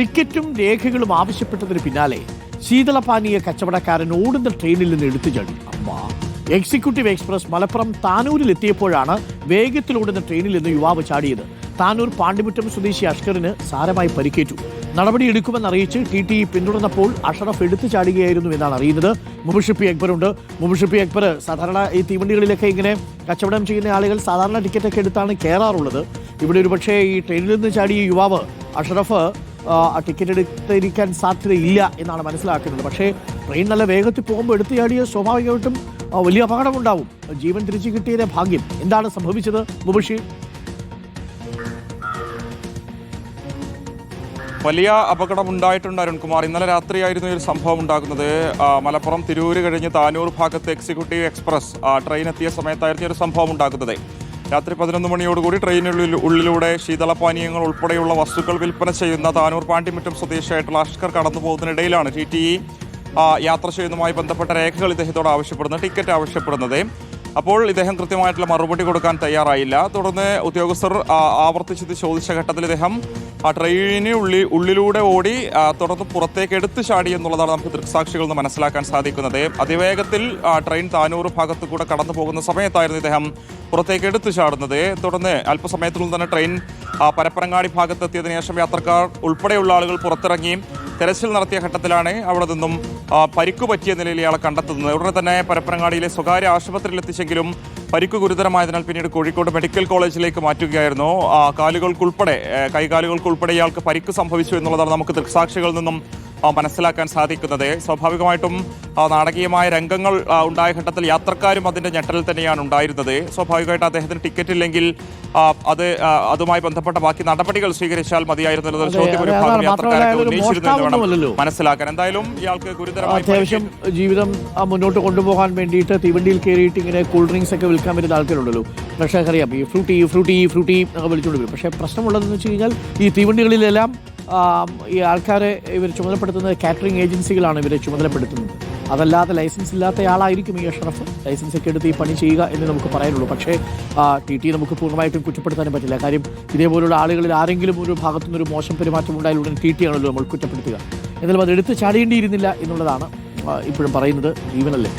ടിക്കറ്റും രേഖകളും ആവശ്യപ്പെട്ടതിന് പിന്നാലെ ശീതളപാനീയ കച്ചവടക്കാരൻ ഓടുന്ന ട്രെയിനിൽ നിന്ന് എടുത്തു ചാടി. അമ്മ. എക്സിക്യൂട്ടീവ് എക്സ്പ്രസ് മലപ്പുറം താനൂരിൽ എത്തിയപ്പോഴാണ് വേഗത്തിലോടുന്ന ട്രെയിനിൽ നിന്ന് യുവാവ് ചാടിയത്. താനൂർ പാണ്ടിമുറ്റം സ്വദേശി അഷ്കറിന് സാരമായി പരിക്കേറ്റു. നടപടിയെടുക്കുമെന്ന് അറിയിച്ച് ടി ടി പിന്തുടർന്നപ്പോൾ അഷറഫ് എടുത്തു ചാടുകയായിരുന്നു എന്നാണ് അറിയുന്നത്. മുബഷിപ്പി അക്ബറുണ്ട്. മുബഷിപ്പി അക്ബർ സാധാരണ ഈ തീവണ്ടികളിലൊക്കെ ഇങ്ങനെ കച്ചവടം ചെയ്യുന്ന ആളുകൾ സാധാരണ ടിക്കറ്റൊക്കെ എടുത്താണ് കയറാറുള്ളത്. ഇവിടെ ഒരുപക്ഷേ ഈ ട്രെയിനിൽ നിന്ന് ചാടിയ യുവാവ് അഷറഫ് ടിക്കറ്റ് എടുത്തിരിക്കാൻ സാധ്യതയില്ല എന്നാണ് മനസ്സിലാക്കുന്നത്. പക്ഷേ ട്രെയിൻ നല്ല വേഗത്തിൽ പോകുമ്പോൾ എടുത്തു ചാടിയ സ്വാഭാവികമായിട്ടും വലിയ അപകടമുണ്ടാവും. ജീവൻ തിരിച്ചു കിട്ടിയതിന്റെ ഭാഗ്യം. എന്താണ് സംഭവിച്ചത് മുബഷി? വലിയ അപകടം ഉണ്ടായിട്ടുണ്ട് അരുൺകുമാർ. ഇന്നലെ രാത്രിയായിരുന്നു ഒരു സംഭവം ഉണ്ടാകുന്നത്. മലപ്പുറം തിരൂര് കഴിഞ്ഞ് താനൂർ ഭാഗത്ത് എക്സിക്യൂട്ടീവ് എക്സ്പ്രസ് ട്രെയിൻ എത്തിയ സമയത്തായിരുന്നു ഒരു സംഭവം ഉണ്ടാകുന്നത്. രാത്രി പതിനൊന്ന് മണിയോടുകൂടി ട്രെയിനുള്ളിൽ ഉള്ളിലൂടെ ശീതളപാനീയങ്ങൾ ഉൾപ്പെടെയുള്ള വസ്തുക്കൾ വിൽപ്പന ചെയ്യുന്ന താനൂർ പാണ്ടിമുറ്റം സ്വദേശിയായിട്ടുള്ള അഷ്കർ കടന്നു പോകുന്നതിനിടയിലാണ് ടി ടി ഇ യാത്ര ചെയ്യുന്നതുമായി ബന്ധപ്പെട്ട രേഖകൾ ഇദ്ദേഹത്തോട് ആവശ്യപ്പെടുന്നത് ടിക്കറ്റ് ആവശ്യപ്പെടുന്നത്. അപ്പോൾ ഇദ്ദേഹം കൃത്യമായിട്ടുള്ള മറുപടി കൊടുക്കാൻ തയ്യാറായില്ല. തുടർന്ന് ഉദ്യോഗസ്ഥർ ആവർത്തിച്ചത് ചോദിച്ച ഘട്ടത്തിൽ ഇദ്ദേഹം ആ ട്രെയിനിന് ഉള്ളിൽ ഉള്ളിലൂടെ ഓടി തുടർന്ന് പുറത്തേക്ക് എടുത്തു ചാടി എന്നുള്ളതാണ് നമുക്ക് ദൃക്സാക്ഷികളിൽ നിന്ന് മനസ്സിലാക്കാൻ സാധിക്കുന്നത്. അതിവേഗത്തിൽ ട്രെയിൻ താനൂർ ഭാഗത്തു കൂടെ കടന്നു പോകുന്ന സമയത്തായിരുന്നു ഇദ്ദേഹം പുറത്തേക്ക് എടുത്തു ചാടുന്നത്. തുടർന്ന് അല്പസമയത്തിനുള്ളിൽ തന്നെ ട്രെയിൻ ആ, പരപ്പനങ്ങാടി ഭാഗത്തെത്തിയതിനു ശേഷം യാത്രക്കാർ ഉൾപ്പെടെയുള്ള ആളുകൾ പുറത്തിറങ്ങി തെരച്ചിൽ നടത്തിയ ഘട്ടത്തിലാണ് അവിടെ നിന്നും പരിക്കു പറ്റിയ നിലയിൽ ഇയാളെ കണ്ടെത്തുന്നത്. ഉടനെ തന്നെ പരപ്പനങ്ങാടിയിലെ സ്വകാര്യ ആശുപത്രിയിൽ എത്തിച്ചെങ്കിലും പരിക്ക് ഗുരുതരമായതിനാൽ പിന്നീട് കോഴിക്കോട് മെഡിക്കൽ കോളേജിലേക്ക് മാറ്റുകയായിരുന്നു. കാലുകൾക്കുൾപ്പെടെ കൈകാലുകൾക്കുൾപ്പെടെ ഇയാൾക്ക് പരിക്ക് സംഭവിച്ചു എന്നുള്ളതാണ് നമുക്ക് ദൃക്സാക്ഷികളിൽ നിന്നും മനസ്സിലാക്കാൻ സാധിക്കുന്നത്. സ്വാഭാവികമായിട്ടും നാടകീയമായ രംഗങ്ങൾ ഉണ്ടായ ഘട്ടത്തിൽ യാത്രക്കാരും അതിന്റെ ഞെട്ടലിൽ തന്നെയാണ് ഉണ്ടായിരുന്നത്. സ്വാഭാവികമായിട്ട് അദ്ദേഹത്തിന് ടിക്കറ്റ് ഇല്ലെങ്കിൽ അത് അതുമായി ബന്ധപ്പെട്ട ബാക്കി നടപടികൾ സ്വീകരിച്ചാൽ മതിയായിരുന്നു എന്നൊരു ചോദ്യം ഒരു ഭാഗം. യാത്രക്കാരൊക്കെ ഉന്നയിച്ചിരുന്നു. മനസ്സിലാക്കാൻ. എന്തായാലും ഇയാൾക്ക് ഗുരുതരമായി അത്യാവശ്യം ജീവിതം മുന്നോട്ട് കൊണ്ടുപോകാൻ വേണ്ടിയിട്ട് തീവണ്ടിയിൽ കയറിയിട്ട് ഇങ്ങനെ കൂൾ ഡ്രിങ്ക്സ് ഒക്കെ വിൽക്കാൻ വരുന്ന ആൾക്കാരുണ്ടല്ലോ പക്ഷേ അറിയാം ഈ ഫ്രൂട്ടി ഫ്രൂട്ടി ഫ്രൂട്ടി ഒക്കെ വിളിച്ചുകൊണ്ട് വരും. പക്ഷേ പ്രശ്നമുള്ളതെന്ന് വെച്ച് കഴിഞ്ഞാൽ ഈ തീവണ്ടികളിലെല്ലാം ഈ ആൾക്കാരെ ഇവർ ചുമതലപ്പെടുത്തുന്നത് കാറ്ററിംഗ് ഏജൻസികളാണ് ഇവരെ ചുമതലപ്പെടുത്തുന്നത്. അതല്ലാതെ ലൈസൻസ് ഇല്ലാത്ത ആളായിരിക്കും ഈ അഷ്റഫ് ലൈസൻസ് ഒക്കെ എടുത്ത് ഈ പണി ചെയ്യുക എന്ന് നമുക്ക് പറയാനുള്ളൂ. പക്ഷേ ടി ടി നമുക്ക് പൂർണമായിട്ടും കുറ്റപ്പെടുത്താനും പറ്റില്ല. കാര്യം ഇതേപോലുള്ള ആളുകളിൽ ആരെങ്കിലും ഒരു ഭാഗത്തുനിന്നൊരു മോശം പെരുമാറ്റം ഉണ്ടായാൽ ഉടനെ ടി ടി ആണല്ലോ നമ്മൾ കുറ്റപ്പെടുത്തുക. എന്നാലും അത് എടുത്ത് ചാടേണ്ടിയിരുന്നില്ല എന്നുള്ളതാണ് ഇപ്പോഴും പറയുന്നത് ജീവനല്ലേ?